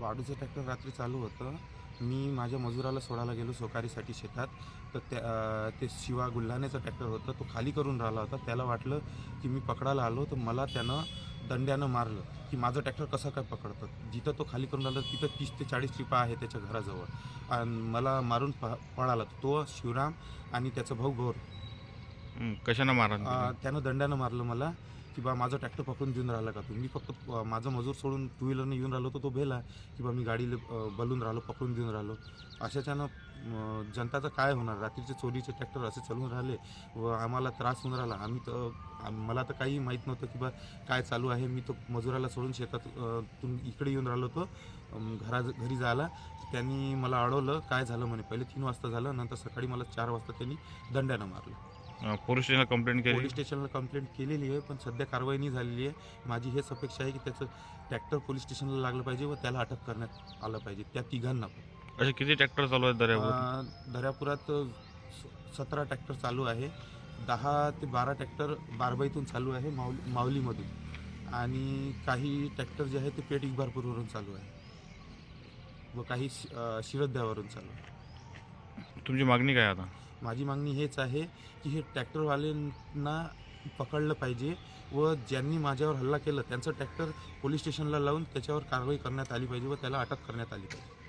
वाढूचं tractor रात्री चालू होतं. मी माझ्या मजुराला सोडायला गेलो सोकारीसाठी शेतात. तर त्या ते शिवा गुल्हाण्याचं ट्रॅक्टर होतं. तो खाली करून राहिला होता. त्याला वाटलं की मी पकडायला आलो. तर मला त्यानं दंड्यानं मारलं की माझं ट्रॅक्टर कसं काय पकडतं? जिथं तो खाली करून राहिला तिथं तीस ते चाळीस ट्रिपा आहे त्याच्या घराजवळ. आणि मला मारून प पळाला. तो शिवराम आणि त्याचा भाऊ गौर कशानं मारा त्यानं दंड्यानं मारलं मला. की बा माझं ट्रॅक्टर पकडून देऊन राहिला का तू? मी फक्त माझं माझा मजूर सोडून टू व्हीलरने येऊन राहिलो तर तो भेला की बा मी गाडीला बलून राहिलो पकडून देऊन राहिलो. अशाच्यानं जनताचं काय होणार? रात्रीचे चोरीचे ट्रॅक्टर असे चालून राहिले व आम्हाला त्रास होऊन राहिला. आम्ही तर मला तर काही माहीत नव्हतं की बा काय चालू आहे. मी तो मजुराला सोडून शेतात इकडे येऊन राहिलो होतो. घरा घरी जायला. त्यांनी मला अडवलं. काय झालं म्हणे? पहिले तीन वाजता झालं. नंतर सकाळी मला चार वाजता त्यांनी दंड्यानं मारलं. पोलीस स्टेशनला कंप्लेंट केली. पोलीस स्टेशनला कंप्लेंट केलेली आहे पण सध्या कारवाई नाही झालेली आहे. माझी हेच अपेक्षा आहे की त्याचं ट्रॅक्टर पोलीस स्टेशनला लागलं पाहिजे व त्याला अटक करण्यात आलं पाहिजे. त्या तिघांना पण. असे किती ट्रॅक्टर चालू आहेत दर्यापूर अं, दर्यापुरात सतरा ट्रॅक्टर चालू आहे. दहा ते बारा ट्रॅक्टर बारबाईतून चालू आहे माऊली माऊलीमधून. आणि काही ट्रॅक्टर जे आहे ते पेट इकबारपूरवरून चालू आहे. व काही शि- अं, शिरद्यावरून चालू आहे. तुमची मागणी काय आता? माझी मागणी हेच आहे की हे ट्रॅक्टरवाल्यांना पकडलं पाहिजे व ज्यांनी माझ्यावर हल्ला केला त्यांचं ट्रॅक्टर पोलीस स्टेशनला लावून त्याच्यावर कारवाई करण्यात आली पाहिजे व त्याला अटक करण्यात आली पाहिजे.